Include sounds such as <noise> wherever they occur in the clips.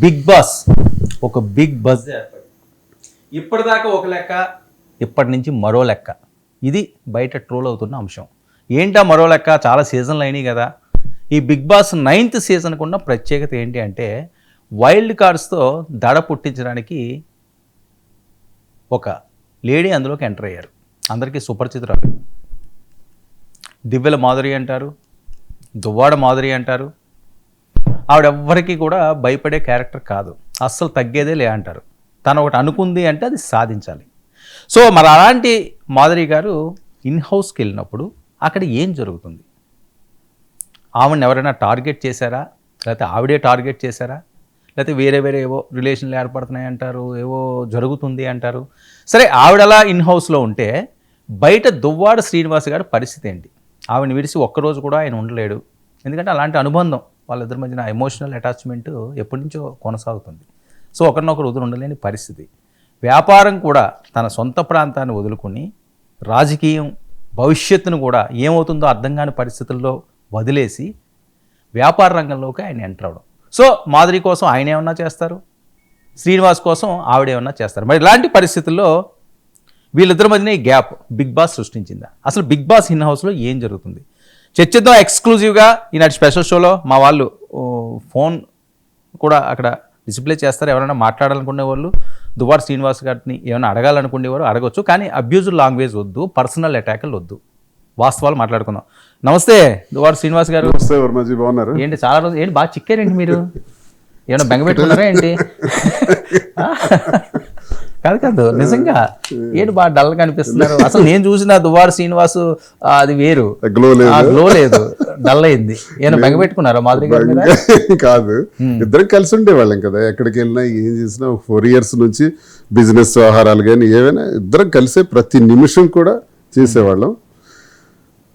Big Boss ఒక big buzz ఏర్పడింది. ఇప్పటిదాకా ఒక లెక్క. ఇప్పటి నుంచి మరో లెక్క. ఇది బయట ట్రోల్ అవుతున్న అంశం. ఏంటా మరో లెక్క? చాలా సీజన్లు అయినాయి కదా. ఈ బిగ్ బాస్ నైన్త్ సీజన్కు ఉన్న ప్రత్యేకత ఏంటి అంటే వైల్డ్ కార్డ్స్తో దడ పుట్టించడానికి ఒక లేడీ అందులోకి ఎంటర్ అయ్యారు. అందరికీ సుపరిచితురాలు దివ్యల మాధురి అంటారు దువ్వాడ మాధురి అంటారు ఆవిడెవ్వరికీ కూడా భయపడే క్యారెక్టర్ కాదు. అస్సలు తగ్గేదే లే అంటారు. తను ఒకటి అనుకుంది అంటే అది సాధించాలి. సో మరి అలాంటి మాధురి గారు ఇన్ హౌస్కి వెళ్ళినప్పుడు అక్కడ ఏం జరుగుతుంది? ఆవిడని ఎవరైనా టార్గెట్ చేశారా? లేకపోతే ఆవిడే టార్గెట్ చేశారా? లేకపోతే వేరే వేరే ఏవో రిలేషన్లు ఏర్పడుతున్నాయి అంటారు ఏవో జరుగుతుంది అంటారు. సరే ఆవిడ అలా ఇన్ హౌస్లో ఉంటే బయట దువ్వాడ శ్రీనివాస్ గారి పరిస్థితి ఏంటి? ఆవిడని విడిచి ఒక్కరోజు కూడా ఆయన ఉండలేడు. ఎందుకంటే అలాంటి అనుబంధం వాళ్ళిద్దరి మధ్యన ఎమోషనల్ అటాచ్మెంట్ ఎప్పటి నుంచో కొనసాగుతుంది. సో ఒకరినొకరు వదిలి ఉండలేని పరిస్థితి. వ్యాపారం కూడా తన సొంత ప్రాంతాన్ని వదులుకొని రాజకీయం భవిష్యత్తును కూడా ఏమవుతుందో అర్థం కాని పరిస్థితుల్లో వదిలేసి వ్యాపార రంగంలోకి ఆయన ఎంటర్ అవడం సో మాధురి కోసం ఆయన ఏమన్నా చేస్తారు? శ్రీనివాస్ కోసం ఆవిడ ఏమన్నా చేస్తారు? మరి ఇలాంటి పరిస్థితుల్లో వీళ్ళిద్దరి మధ్యన ఈ గ్యాప్ బిగ్ బాస్ సృష్టించిందా? అసలు బిగ్ బాస్ ఇన్ హౌస్లో ఏం జరుగుతుంది? చర్చిద్దాం ఎక్స్క్లూజివ్గా ఈనాటి స్పెషల్ షోలో మా వాళ్ళు ఫోన్ కూడా అక్కడ డిస్ప్లే చేస్తారు. ఎవరైనా మాట్లాడాలనుకునే వాళ్ళు దువార్ శ్రీనివాస్ గారిని ఏమైనా అడగాలనుకునేవారు అడగొచ్చు. కానీ అబ్యూజ్ లాంగ్వేజ్ వద్దు పర్సనల్ అటాక్లు వద్దు. వాస్తవాలు మాట్లాడుకుందాం. నమస్తే దువార్ శ్రీనివాస్ గారు. నమస్తే వర్మజీ బాగున్నారు? ఏంటి చాలా రోజులు ఏంటి బాగా చిక్కారేంటి మీరు? ఏమైనా బెంగ పెట్టుకున్నారా ఏంటి? <laughs> కాదు కాదు నిజంగా. ఏంటి బాగా డల్ కనిపిస్తున్నారు అసలు నేను చూసిన దువార్ శ్రీనివాస్ అది వేరు. గ్లో లేదు ఆ గ్లో లేదు. డల్ అయింది. ఏమైనా బెంగ పెట్టుకున్నారా మాధురి గారి కాదు. ఇద్దరం కలిసి ఉండేవాళ్ళం కదా. ఎక్కడికి వెళ్ళినా ఏం చేసినా ఫోర్ ఇయర్స్ నుంచి బిజినెస్ వ్యవహారాలు కానీ ఏవైనా ఇద్దరం కలిసే ప్రతి నిమిషం కూడా చేసేవాళ్ళం.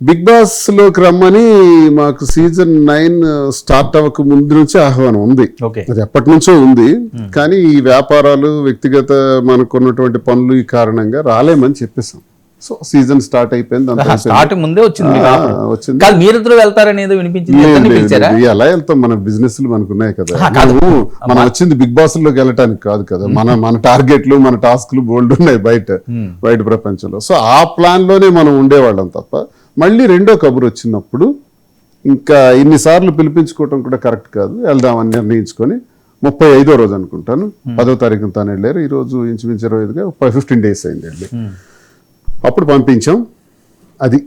బిగ్ బాస్లోకి రమ్మని మాకు సీజన్ నైన్ స్టార్ట్ అవ్వక ముందు నుంచి ఆహ్వానం ఉంది. అది ఎప్పటి నుంచో ఉంది. కానీ ఈ వ్యాపారాలు వ్యక్తిగత మనకున్నటువంటి పనులు ఈ కారణంగా రాలేమని చెప్పేసాం సో సీజన్ స్టార్ట్ అయిపోయింది. <laughs> స్టార్ట్ ముందే వచ్చింది. వచ్చింది. మీరిద్దరు వెళ్తారని ఏదో వినిపించింది. ఎలా వెళ్తాం? మన బిజినెస్ మనకు ఉన్నాయి కదా. మనం వచ్చింది బిగ్ బాస్లోకి వెళ్ళటానికి కాదు కదా. మన మన టార్గెట్లు మన టాస్క్లు బోల్డ్ ఉన్నాయి బయట బయట ప్రపంచంలో. సో ఆ ప్లాన్లోనే మనం ఉండేవాళ్ళం తప్ప మళ్ళీ రెండో కబురు వచ్చినప్పుడు ఇంకా ఇన్నిసార్లు పిలిపించుకోవటం కూడా కరెక్ట్ కాదు. వెళ్దామని నిర్ణయించుకొని ముప్పై ఐదో రోజు అనుకుంటాను. పదో తారీఖున తాను వెళ్ళారు. ఈ రోజు ఇంచుమించు ఇరవై ఐదుగా ఫిఫ్టీన్ డేస్ అయింది వెళ్ళి. అప్పుడు పంపించాం. అది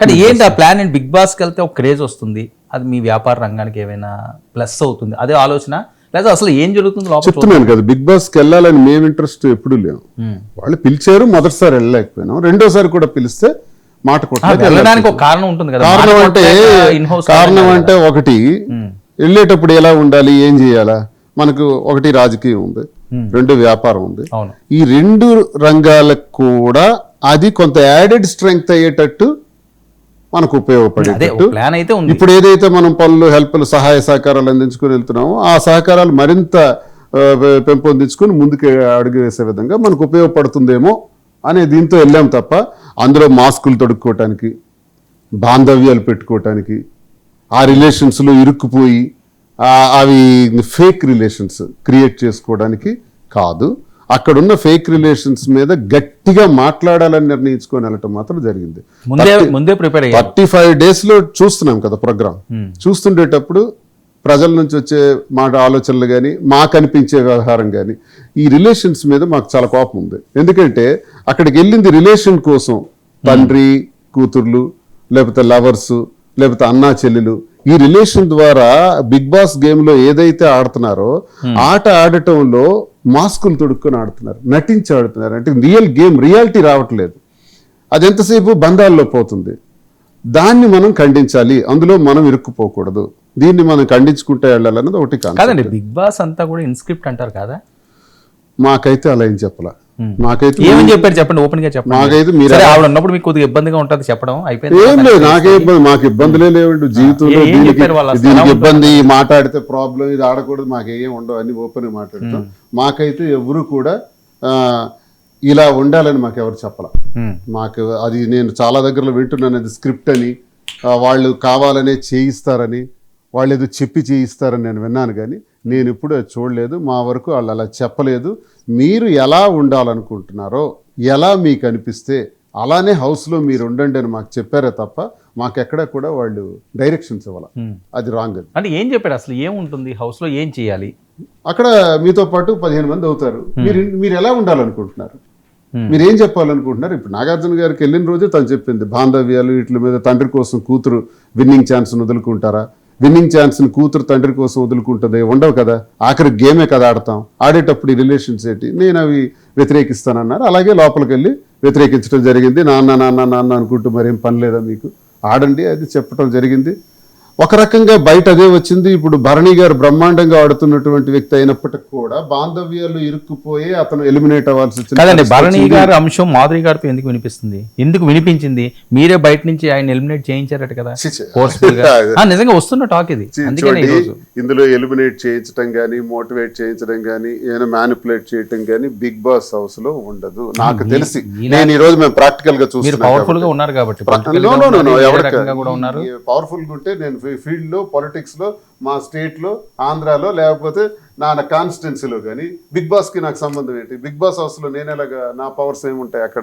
కానీ ఏంటి ఆ ప్లాన్? ఏంటి బిగ్ బాస్కి వెళ్తే ఒక క్రేజ్ వస్తుంది. అది మీ వ్యాపార రంగానికి ఏమైనా ప్లస్ అవుతుంది. అదే ఆలోచన? లేదా అసలు ఏం జరుగుతుంది చెప్తున్నాను కదా బిగ్ బాస్కి వెళ్ళాలని మేము ఇంట్రెస్ట్ ఎప్పుడూ లేవు. వాళ్ళు పిలిచారు మొదటిసారి వెళ్ళలేకపోయినాం. రెండోసారి కూడా పిలిస్తే మాట వెళ్ళడానికి ఒక కారణం ఉంటుంది కదా. కారణం అంటే కారణం అంటే ఒకటి వెళ్ళేటప్పుడు ఎలా ఉండాలి ఏం చేయాలా? మనకు ఒకటి రాజకీయం ఉంది రెండు వ్యాపారం ఉంది. ఈ రెండు రంగాలకు కూడా అది కొంత యాడెడ్ స్ట్రెంగ్త్ అయ్యేటట్టు మనకు ఉపయోగపడేటట్టు. ఇప్పుడు ఏదైతే మనం పనులు హెల్ప్లు సహాయ సహకారాలు అందించుకుని వెళ్తున్నామో ఆ సహకారాలు మరింత పెంపొందించుకుని ముందుకు అడుగు వేసే విధంగా మనకు ఉపయోగపడుతుందేమో అనే దీంతో వెళ్ళాం తప్ప అందులో మాస్కులు తొడుక్కోవటానికి బాంధవ్యాలు పెట్టుకోవటానికి ఆ రిలేషన్స్లో ఇరుక్కుపోయి అవి ఫేక్ రిలేషన్స్ క్రియేట్ చేసుకోవడానికి కాదు. అక్కడున్న ఫేక్ రిలేషన్స్ మీద గట్టిగా మాట్లాడాలని నిర్ణయించుకొని వెళ్ళటం మాత్రం జరిగింది. ముందే ప్రిపేర్ థర్టీ ఫైవ్ డేస్లో చూస్తున్నాం కదా ప్రోగ్రామ్. చూస్తుండేటప్పుడు ప్రజల నుంచి వచ్చే మాట ఆలోచనలు కానీ మాకు అనిపించే వ్యవహారం కానీ ఈ రిలేషన్స్ మీద మాకు చాలా కోపం ఉంది. ఎందుకంటే అక్కడికి వెళ్ళింది రిలేషన్ కోసం తండ్రి కూతుర్లు లేకపోతే లవర్స్ లేకపోతే అన్నా చెల్లెలు. ఈ రిలేషన్ ద్వారా బిగ్ బాస్ గేమ్లో ఏదైతే ఆడుతున్నారో ఆట ఆడటంలో మాస్కులు తొడుక్కొని ఆడుతున్నారు నటించి ఆడుతున్నారు. అంటే రియల్ గేమ్ రియాలిటీ రావట్లేదు. అది ఎంతసేపు బంధాల్లో పోతుంది? దాన్ని మనం ఖండించాలి. అందులో మనం ఇరుక్కుపోకూడదు. దీన్ని మనం ఖండించుకుంటే వెళ్ళాలన్నది ఒకటి కాదు కాదండి బిగ్ బాస్ అంతా కూడా ఇన్స్క్రిప్ట్ అంటారు కదా? మాకైతే అలా ఏం చెప్పలా. మాకైతే ఏమని చెప్పారు చెప్పండి ఓపెన్గా చెప్పండి. మాకైతే మీరు ఆవిడ ఉన్నప్పుడు మీకు కొద్దిగా ఇబ్బందిగా ఉంటుంది చెప్పడం. అయిపోయింది. ఏం లేదు నాకే ఇబ్బంది మాకు ఇబ్బందులే లేవండి. జీవితంలో దీనికి ఇబ్బంది మాట్లాడితే ప్రాబ్లం ఇది ఆడకూడదు మాకేం ఉండవు అన్ని ఓపెన్ మాట్లాడతాం. మాకైతే ఎవరు కూడా ఆ, ఇలా ఉండాలని మాకు ఎవరు చెప్పలా. మాకు అది నేను చాలా దగ్గరలో వింటున్నాను అది స్క్రిప్ట్ అని. వాళ్ళు కావాలనే చేయిస్తారని వాళ్ళు ఏదో చెప్పి చేయిస్తారని నేను విన్నాను కానీ నేను ఎప్పుడు అది చూడలేదు. మా వరకు వాళ్ళు అలా చెప్పలేదు. మీరు ఎలా ఉండాలనుకుంటున్నారో ఎలా మీకు అనిపిస్తే అలానే హౌస్లో మీరు ఉండండి అని మాకు చెప్పారే తప్ప మాకెక్కడ కూడా వాళ్ళు డైరెక్షన్స్ ఇవ్వాలి. అది రాంగ్ అది. అంటే ఏం చెప్పాడు అసలు ఏముంటుంది హౌస్లో ఏం చేయాలి? అక్కడ మీతో పాటు పదిహేను మంది అవుతారు. మీరు మీరు ఎలా ఉండాలనుకుంటున్నారు. Hmm. మీరు ఏం చెప్పాలనుకుంటున్నారు? ఇప్పుడు నాగార్జున గారికి వెళ్ళిన రోజే తను చెప్పింది బాంధవ్యాలు వీటి మీద తండ్రి కోసం కూతురు విన్నింగ్ ఛాన్స్ వదులుకుంటారా? విన్నింగ్ ఛాన్స్ని కూతురు తండ్రి కోసం వదులుకుంటుంది ఉండవు కదా? ఆఖరి గేమే కదా ఆడతాం. ఆడేటప్పుడు ఈ రిలేషన్స్ ఏంటి? నేను అవి వ్యతిరేకిస్తానన్నారు. అలాగే లోపలికి వెళ్ళి వ్యతిరేకించడం జరిగింది. నాన్న నాన్న నాన్న అనుకుంటూ మరేం పని లేదా మీకు? ఆడండి అది చెప్పడం జరిగింది. ఒక రకంగా బయట అదే వచ్చింది. ఇప్పుడు భరణి గారు బ్రహ్మాండంగా ఆడుతున్నటువంటి వ్యక్తి అయినప్పటికీ కూడా బాంధవ్యాలు ఇరుక్కుపోయి అతను ఎలిమినేట్ అవ్వాల్సి వచ్చింది. కదండి భరణి గారి అంశం మాధురి గారితో ఎందుకు వినిపిస్తుంది? ఎందుకు వినిపించింది? మీరే బయట నుంచి ఆయన ఎలిమినేట్ చేయించారట కదా. <laughs> నిజంగా వస్తున్న టాక్ ఇది. ఇందులో ఎలిమినేట్ చేయించడం కానీ మోటివేట్ చేయించడం కానీ ఏమైనా మ్యానిపులేట్ చేయటం కానీ బిగ్ బాస్ హౌస్లో ఉండదు. నాకు తెలిసి. నేను ఈ రోజు మేము ప్రాక్టికల్గా చూస్తున్నాను పవర్ఫుల్గా ఉన్నారు కాబట్టి పవర్ఫుల్గా ఉంటే నేను ఫీల్డ్లో పాలిటిక్స్లో మా స్టేట్లో ఆంధ్రాలో లేకపోతే నా కాన్స్టిట్యున్సీలో కానీ బిగ్ బాస్కి నాకు సంబంధం ఏంటి? బిగ్ బాస్ హౌస్లో నేను ఎలాగా నా పవర్స్ ఏముంటాయి అక్కడ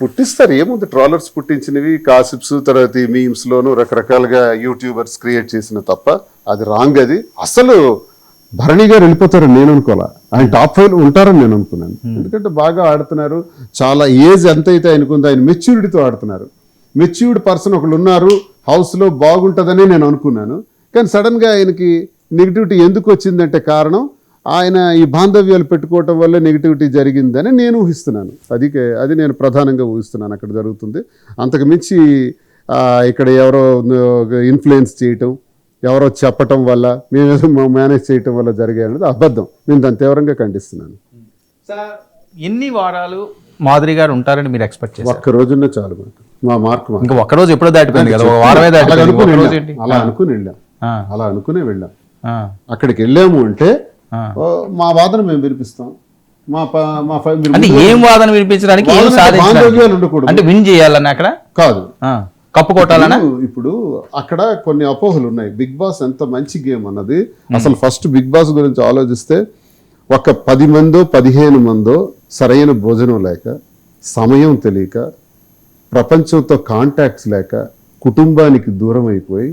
పుట్టిస్తారు ఏముంది? ట్రాలర్స్ పుట్టించినవి కాసిప్స్ తర్వాత ఈ మీమ్స్ లోను రకరకాలుగా యూట్యూబర్స్ క్రియేట్ చేసిన తప్ప అది రాంగ్ అది. అసలు భరణి గారు వెళ్ళిపోతారని నేను అనుకోలే ఆయన టాప్ ఫైవ్ ఉంటారని నేను అనుకున్నాను. ఎందుకంటే బాగా ఆడుతున్నారు. చాలా ఏజ్ ఎంత అయితే ఆయనకుందో ఆయన మెచ్యూరిటీతో ఆడుతున్నారు. మెచ్యూర్డ్ పర్సన్ ఒకళ్ళు ఉన్నారు హౌస్లో బాగుంటుందని నేను అనుకున్నాను. కానీ సడన్గా ఆయనకి నెగిటివిటీ ఎందుకు వచ్చిందంటే కారణం ఆయన ఈ బాంధవ్యాలు పెట్టుకోవటం వల్ల నెగిటివిటీ జరిగిందని నేను ఊహిస్తున్నాను. అది అది నేను ప్రధానంగా ఊహిస్తున్నాను. అక్కడ జరుగుతుంది. అంతకు మించి ఇక్కడ ఎవరో ఇన్ఫ్లుయెన్స్ చేయటం ఎవరో చెప్పటం వల్ల మేమేదో మేనేజ్ చేయటం వల్ల జరిగాయి అనేది అబద్ధం. నేను దాన్ని తీవ్రంగా ఖండిస్తున్నాను. ఎన్ని వారాలు మాధురి గారు ఉంటారని మీరు ఎక్స్పెక్ట్ చేశారు. ఒక్క రోజున్న చాలు మాకు. మా మార్క్ ఇంకా ఒక్క రోజు ఎప్పుడో దాటిపోయింది కదా ఒక వారమే దాటిపోయింది. రోజు అలా అనుకుని వెళ్ళాం. అలా అనుకునే వెళ్ళాం. అక్కడికి వెళ్ళాము అంటే మా వాదన మేము వినిపిస్తాం. మా మా అంటే ఏం వాదన వినిపించడానికి ఏం అంటే విన్ చేయాలని అక్కడ? కాదు. కప్పు కొట్టాలనా ఇప్పుడు అక్కడ కొన్ని అపోహలు ఉన్నాయి. బిగ్ బాస్ ఎంత మంచి గేమ్ అన్నది. అసలు ఫస్ట్ బిగ్ బాస్ గురించి ఆలోచిస్తే ఒక పది మందో పదిహేను మందో సరైన భోజనం లేక సమయం తెలియక ప్రపంచంతో కాంటాక్ట్స్ లేక కుటుంబానికి దూరం అయిపోయి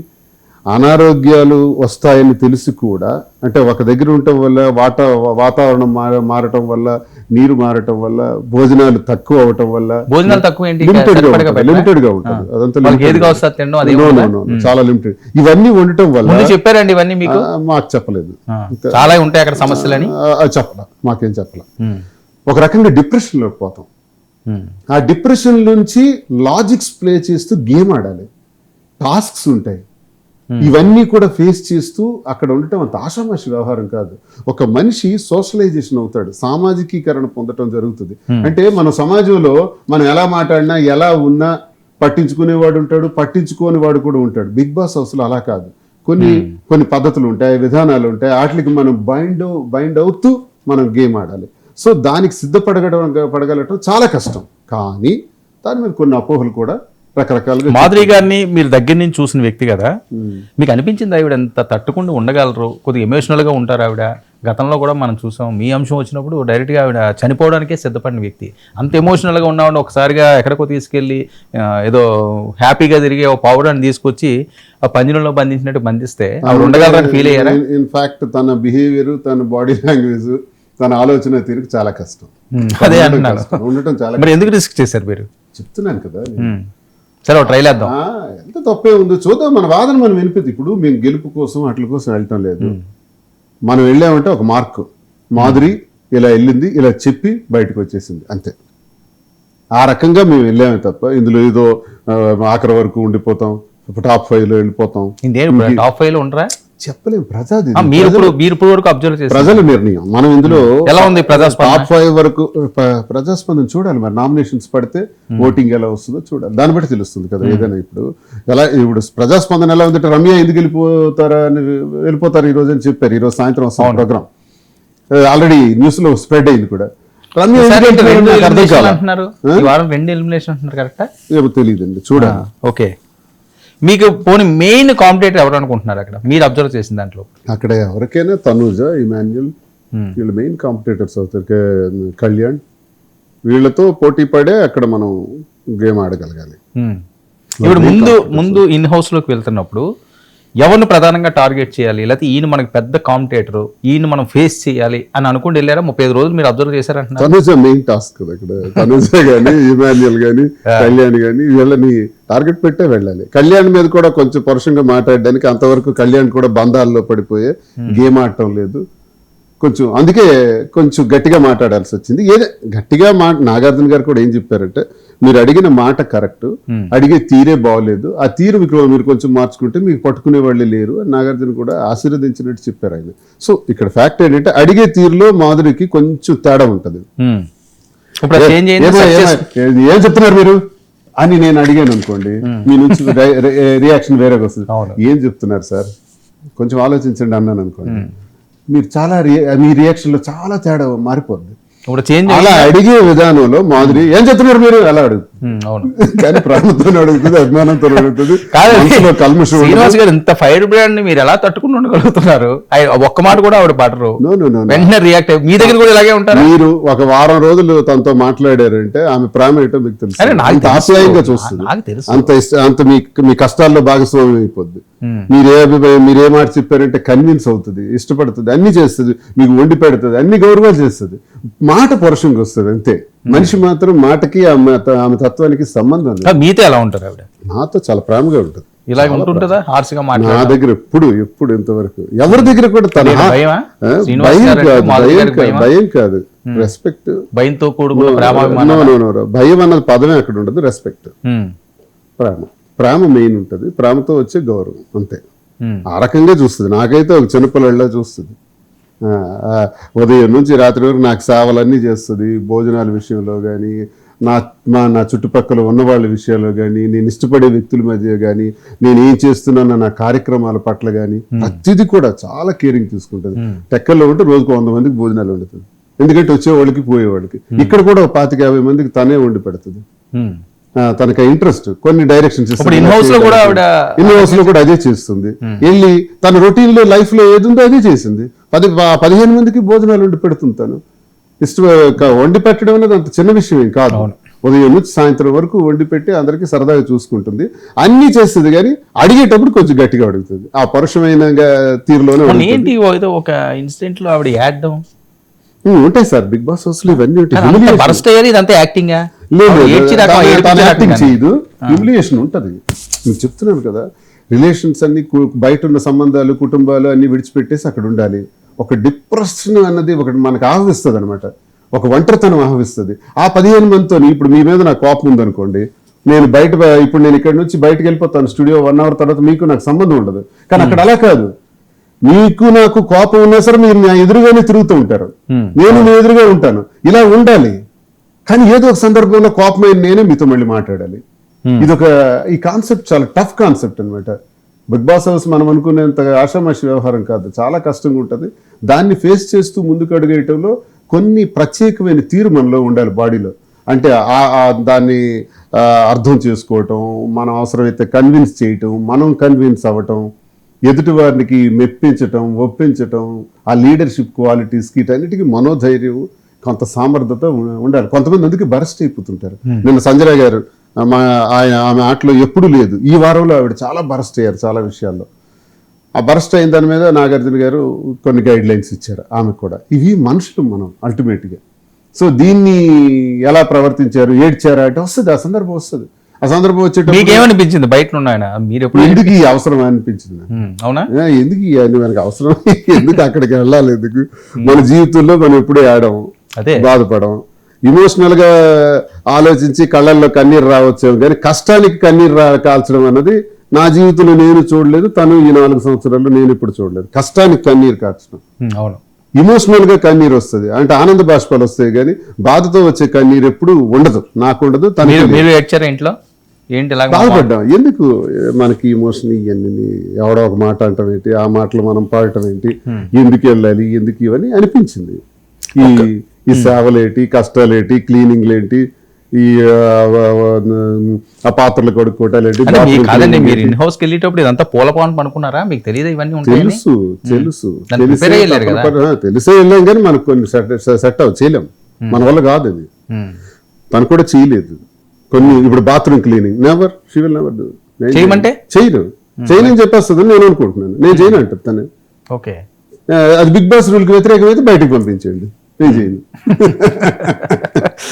అనారోగ్యాలు వస్తాయని తెలిసి కూడా అంటే ఒక దగ్గర ఉండటం వల్ల వాత వాతావరణం మార మారటం వల్ల నీరు మారటం వల్ల భోజనాలు తక్కువ అవటం వల్ల భోజనాలు తక్కువ లిమిటెడ్గా ఉంటుంది అదంతా. చాలా లిమిటెడ్. ఇవన్నీ ఉండటం వల్ల చెప్పారండి ఇవన్నీ మీకు? చెప్పలేదు. చాలా ఉంటాయి అక్కడ సమస్యలని. ఆ, అది చెప్పలే. మాకేం చెప్పలే. ఒక రకంగా డిప్రెషన్లోకి పోతాం. ఉమ్, ఆ డిప్రెషన్ నుంచి లాజిక్స్ ప్లే చేస్తూ గేమ్ ఆడాలి. టాస్క్స్ ఉంటాయి. ఇవన్నీ కూడా ఫేస్ చేస్తూ అక్కడ ఉండటం అంత ఆషామాషి వ్యవహారం కాదు. ఒక మనిషి సోషలైజేషన్ అవుతాడు. సామాజికీకరణ పొందటం జరుగుతుంది. అంటే మన సమాజంలో మనం ఎలా మాట్లాడినా ఎలా ఉన్నా పట్టించుకునేవాడు ఉంటాడు పట్టించుకోని వాడు కూడా ఉంటాడు. బిగ్ బాస్ హౌస్లో అలా కాదు. కొన్ని కొన్ని పద్ధతులు ఉంటాయి విధానాలు ఉంటాయి. వాటికి మనం బైండ్ బైండ్ అవుతూ మనం గేమ్ ఆడాలి. సో దానికి సిద్ధపడగడం పడగలటం చాలా కష్టం. కానీ దాని మీద కొన్ని అపోహలు కూడా రకరకాలుగా మాధురి గారిని మీరు దగ్గర నుంచి చూసిన వ్యక్తి కదా. మీకు అనిపించింది ఆవిడ ఎంత తట్టుకుంటూ ఉండగలరు? కొద్దిగా ఎమోషనల్గా ఉంటారు ఆవిడ. గతంలో కూడా మనం చూసాం. మీ అంశం వచ్చినప్పుడు డైరెక్ట్గా ఆవిడ చనిపోవడానికే సిద్ధపడిన వ్యక్తి. అంత ఎమోషనల్గా ఉన్నామని ఒకసారిగా ఎక్కడికో తీసుకెళ్ళి ఆ, ఏదో హ్యాపీగా తిరిగి ఒక పౌడర్ని తీసుకొచ్చి ఆ పంజరంలో బంధించినట్టు బంధిస్తే ఆవిడ ఉండగలరని ఫీల్ అయ్యారా? ఇన్ ఫ్యాక్ట్ తన బిహేవియర్ తన బాడీ లాంగ్వేజ్ తన ఆలోచన తీరుకు చాలా కష్టం. అదే అంటున్నాను. ఉండటం చాలా మరి ఎందుకు రిస్క్ చేశారు మీరు? చెప్తున్నాను కదా. సరే ట్రైల్ వేద్దాం. ఆ, ఎంత తప్పే ఉందో చూద్దాం. మన వాదన మనం వినిపిద్ది. ఇప్పుడు మేము గెలుపు కోసం అట్ల కోసం వెళ్ళటం లేదు. మనం వెళ్ళామంటే ఒక మార్క్. మాధురి ఇలా వెళ్ళింది ఇలా చెప్పి బయటకు వచ్చేసింది. అంతే. ఆ రకంగా మేము వెళ్ళామే తప్ప ఇందులో ఏదో ఆఖరి వరకు ఉండిపోతాం. టాప్ ఫైవ్లో వెళ్ళిపోతాం. టాప్ ఫైవ్లో ఉండరా? చెప్పలేం ప్రజాది ఆ, మీరు ఇప్పుడు మీరు వరకు అబ్జర్వ్ చేస్తారు ప్రజల నిర్ణయం. మనం ఇందులో ఎలా ఉంది ప్రజాస్పందన? టాప్ ఫైవ్ వరకు ప్ర- ప్రజాస్పందన చూడాలి మరి. నామినేషన్స్ పడితే ఓటింగ్ ఎలా వస్తుందో చూడాలి. దాన్ని బట్టి తెలుస్తుంది కదా ఏదైనా ఇప్పుడు. ఎలా ఇప్పుడు ప్రజాస్పందన ఎలా ఉందంటే రమ్య ఎందుకు వెళ్ళిపోతారా అని వెళ్ళిపోతారు ఈ రోజు అని చెప్పారు. ఈ రోజు సాయంత్రం వస్తుంది ప్రోగ్రామ్ ఆల్రెడీ న్యూస్లో స్ప్రెడ్ అయింది కూడా. తెలియదండి. చూడాలి. ఓకే. మీకు పోనీ మెయిన్ కాంపిటేటర్ ఎవరు అనుకుంటున్నారు అక్కడ? మీరు అబ్జర్వ్ చేసిన దాంట్లో. అక్కడ ఎవరికైనా తనూజ ఇమాన్యుల్ Hmm. వీళ్ళు మెయిన్ కాంపిటేటర్స్ అవుతారు. కళ్యాణ్ వీళ్ళతో పోటీ పడే అక్కడ మనం గేమ్ ఆడగలగాలి. Hmm. ఇప్పుడు ముందు ముందు ఇన్ హౌస్లోకి వెళ్తున్నప్పుడు ఎవరిని ప్రధానంగా టార్గెట్ చేయాలి? లేకపోతే ఈయన మనకి పెద్ద కాంపిటేటర్ ఈయన మనం ఫేస్ చేయాలి అని అనుకుంటూ వెళ్ళారా? ముప్పై ఐదు రోజులు మీరు అబ్జర్వ్ తనుజ మెయిన్ టాస్క్ ఇక్కడ. తనుజ గాని <laughs> ఇమాన్యుల్ గాని కళ్యాణ్ గాని వీళ్ళని టార్గెట్ పెట్టే వెళ్ళాలి. కళ్యాణ్ మీద కూడా కొంచెం పరుషంగా మాట్లాడడానికి అంతవరకు కళ్యాణ్ కూడా బంధాల్లో పడిపోయే గేమ్ ఆడటం లేదు. కొంచెం అందుకే కొంచెం గట్టిగా మాట్లాడాల్సి వచ్చింది. ఏదే గట్టిగా మా నాగార్జున గారు కూడా ఏం చెప్పారంటే మీరు అడిగిన మాట కరెక్ట్ అడిగే తీరే బాగోలేదు. ఆ తీరు మీకు మీరు కొంచెం మార్చుకుంటే మీకు పట్టుకునే వాళ్ళే లేరు అని నాగార్జున కూడా ఆశీర్వదించినట్టు చెప్పారు ఆయన. సో ఇక్కడ ఫ్యాక్ట్ ఏంటంటే అడిగే తీరులో మాధురికి కొంచెం తేడా ఉంటది. ఏం చెప్తున్నారు మీరు? అని నేను అడిగాను అనుకోండి మీ నుంచి రియాక్షన్ వేరేగా వస్తుంది. ఏం చెప్తున్నారు సార్? కొంచెం ఆలోచించండి అన్నాను అనుకోండి. మీరు చాలా మీ రియాక్షన్లో చాలా తేడా మారిపోద్ది. అలా అడిగే విధానంలో మాధురి ఏం చెప్తున్నారు మీరు? అలా అడుగుతుంది అవును కానీ ప్రేమతో అడుగుతుంది అభిమానంతో అడుగుతుంది. శ్రీనివాస్ గారు ఇంత ఫైర్ బ్రాండ్ని మీరు ఎలా తట్టుకుని ఉండగలుగుతున్నారు ఒక్క మాట కూడా ఆవిడ పడరు. వెంటనే రియాక్ట్ మీ దగ్గర కూడా ఇలాగే ఉంటారా మీరు ఒక వారం రోజులు తనతో మాట్లాడారంటే ఆమె ప్రేమ ఏంటో మీకు తెలుసు అంత. ఆప్యాయంగా చూస్తుంది. అంత అంత మీ మీ కష్టాల్లో భాగస్వామ్యం అయిపోద్ది. మీరు అభిప్రాయం మీరు ఏ మాట చెప్పారంటే కన్విన్స్ అవుతుంది ఇష్టపడుతుంది అన్ని చేస్తుంది మీకు వండి పెడుతుంది అన్ని గౌరవాలు చేస్తుంది మాట పరుషంగా వస్తుంది అంతే మనిషి మాత్రం మాటకి ఆమె ఆమె తత్వానికి సంబంధం లేదు. మీతో ఎలా ఉంటారు ఆవిడ? నాతో చాలా ప్రేమగా ఉంటుంది. ఇలాగ ఉంటుంటుందా? నా దగ్గర ఎప్పుడు ఎప్పుడు ఇంతవరకు? ఎవరి దగ్గర కూడా తన భయం కాదు భయం కాదు? భయం కాదు. రెస్పెక్ట్ భయంతో కూడుకున్న. భయం అన్నది పదమే అక్కడ ఉండదు రెస్పెక్ట్ ప్రేమ. ప్రేమ మెయిన్ ఉంటుంది. ప్రేమతో వచ్చే గౌరవం అంతే. ఆ రకంగా చూస్తుంది. నాకైతే ఒక చిన్నపిల్లడిలా చూస్తుంది. ఉదయం నుంచి రాత్రి వరకు నాకు సేవలన్నీ చేస్తుంది భోజనాల విషయంలో కానీ నా మా నా చుట్టుపక్కల ఉన్న వాళ్ళ విషయాల్లో కానీ నేను ఇష్టపడే వ్యక్తుల మధ్య కానీ నేను ఏం చేస్తున్నానో నా కార్యక్రమాల పట్ల కానీ ప్రతిదీ కూడా చాలా కేరింగ్ తీసుకుంటుంది. టెక్కల్లో ఉంటే రోజుకు వంద మందికి భోజనాలు వండుతుంది. ఎందుకంటే వచ్చేవాళ్ళకి పోయేవాళ్ళకి ఇక్కడ కూడా ఒక పాతిక యాభై మందికి తనే వండి పెడుతుంది. తనకి ఇంట్రెస్ట్ కొన్ని డైరెక్షన్స్ ఆవిడ ఇన్ హౌస్లో కూడా అదే చేస్తుంది. వెళ్ళి తన రొటీన్లో లైఫ్లో ఏది ఉందో అదే చేసింది. పది పదిహేను మందికి భోజనాలు వండి పెడుతుంది తను. ఇష్టం వండి పెట్టడం అనేది అంత చిన్న విషయం ఏం కాదు. ఉదయం నుంచి సాయంత్రం వరకు వండి పెట్టి అందరికి సరదాగా చూసుకుంటుంది. అన్ని చేస్తుంది కానీ అడిగేటప్పుడు కొంచెం గట్టిగా అడుగుతుంది. ఆ పరుషమైన తీరులోనే. ఏంటి ఒక ఇన్సిడెంట్లో ఆవిడ ఉమ్, ఉంటాయి సార్. బిగ్ బాస్ హౌస్లో ఇవన్నీ ఉంటాయి. ఇదంతా యాక్టింగా యాక్టింగ్. చేయదు. హ్యూమిలియేషన్ ఉంటది. మీకు చెప్తున్నాను కదా రిలేషన్స్ అన్ని బయట ఉన్న సంబంధాలు కుటుంబాలు అన్ని విడిచిపెట్టేసి అక్కడ ఉండాలి. ఒక డిప్రెషన్ అన్నది ఒకటి మనకు ఆహ్విస్తుంది అనమాట ఒక ఒంటరితనం ఆహ్విస్తుంది ఆ పదిహేను మందితో ఇప్పుడు మీ మీద నాకు కోపం ఉందనుకోండి నేను బయట ఇప్పుడు నేను ఇక్కడ నుంచి బయటకు వెళ్ళిపోతాను స్టూడియో వన్ అవర్ తర్వాత మీకు నాకు సంబంధం ఉండదు. కానీ అక్కడ అలా కాదు. మీకు నాకు కోపం ఉన్నా సరే మీరు నా ఎదురుగానే తిరుగుతూ ఉంటారు. నేను మీ ఎదురుగా ఉంటాను. ఇలా ఉండాలి. కానీ ఏదో ఒక సందర్భంలో కోపమైన నేనే మీతో మళ్ళీ మాట్లాడాలి. ఇది ఒక ఈ కాన్సెప్ట్ చాలా టఫ్ కాన్సెప్ట్ అన్నమాట. బిగ్ బాస్ హౌస్ మనం అనుకునేంత ఆషామాషి వ్యవహారం కాదు. చాలా కష్టంగా ఉంటుంది. దాన్ని ఫేస్ చేస్తూ ముందుకు అడుగేయటంలో కొన్ని ప్రత్యేకమైన తీరు మనలో ఉండాలి బాడీలో. అంటే దాన్ని అర్థం చేసుకోవటం మనం అవసరమైతే కన్విన్స్ చేయటం మనం కన్విన్స్ అవ్వటం ఎదుటి వారికి మెప్పించటం ఒప్పించటం ఆ లీడర్షిప్ క్వాలిటీస్కి వీటన్నిటికీ మనోధైర్యం కొంత సామర్థ్యత ఉండాలి. కొంతమంది అందుకే బరస్ట్ అయిపోతుంటారు నిన్న సంజయ్ గారు మా ఆయన ఆమె ఆటలో ఎప్పుడూ లేదు. ఈ వారంలో ఆవిడ చాలా బరస్ట్ అయ్యారు చాలా విషయాల్లో. ఆ బరస్ట్ అయిన దాని మీద నాగార్జున గారు కొన్ని గైడ్ లైన్స్ ఇచ్చారు ఆమెకు కూడా. ఇవి మనుషులు మనం అల్టిమేట్గా సో దీన్ని ఎలా ప్రవర్తించారు ఏడ్చారా అంటే వస్తుంది ఆ సందర్భం వస్తుంది. ఆ సందర్భం వచ్చేటప్పుడు మీకేమనిపించింది? బయట ఆయన మీరు ఎప్పుడు ఎందుకు ఈ అవసరం అనిపించింది? అవునా? ఎందుకు మనకి అవసరం? ఎందుకు అక్కడికి వెళ్ళాలి? ఎందుకు? మన జీవితంలో మనం ఎప్పుడే ఆడం అదే. బాధపడం ఇమోషనల్గా ఆలోచించి కళ్ళల్లో కన్నీరు రావచ్చు కానీ కష్టానికి కన్నీరు రా కాల్చడం అన్నది నా జీవితంలో నేను చూడలేదు తను ఈ నాలుగు సంవత్సరాల్లో నేను ఇప్పుడు చూడలేదు. కష్టానికి కన్నీరు కార్చడం ఉమ్, అవును. ఇమోషనల్గా కన్నీరు వస్తుంది. అంటే ఆనంద బాష్పాలు వస్తాయి కానీ బాధతో వచ్చే కన్నీరు ఎప్పుడు ఉండదు నాకు ఉండదు మీరు ఏడ్చారా ఇంట్లో? ఏంటి బాధపడ్డాం. ఎందుకు? మనకి ఇమోషన్ ఇవన్నీ ఎవడో ఒక మాట అంటాం ఏంటి? ఆ మాటలు మనం పాడటం ఏంటి? ఎందుకు వెళ్ళాలి? ఎందుకు ఇవన్నీ అనిపించింది. ఈ ఈ సేవలేంటి కష్టాలేంటి క్లీనింగ్ ఏంటి ఈ ఆ, పాత్రలు కడుక్కోవటాలు కాదండి మీరు ఇన్ హౌస్కి వెళ్ళేటప్పుడు ఇదంతా పూల పాన్ అనుకున్నారా మీకు తెలియదు ఇవన్నీ తెలుసు తెలుసు. దాన్ని తెలిసే తెలిసే వెళ్ళాం కానీ మనకు కొన్ని సెట్ సెట్ అవ్వ చేయలేం. మన వల్ల కాదు అది. తను కూడా చేయలేదు. కొన్ని ఇప్పుడు bathroom cleaning never she will never చేయమంటే? చేయను. చేయనని చెప్పేస్తుంది నేను అనుకుంటున్నాను. నేను చేయను అంటుంది తను. ఓకే. అది బిగ్ బాస్ రూల్కి వ్యతిరేకమైతే బయటకు పంపించండి నేను చేయను <laughs>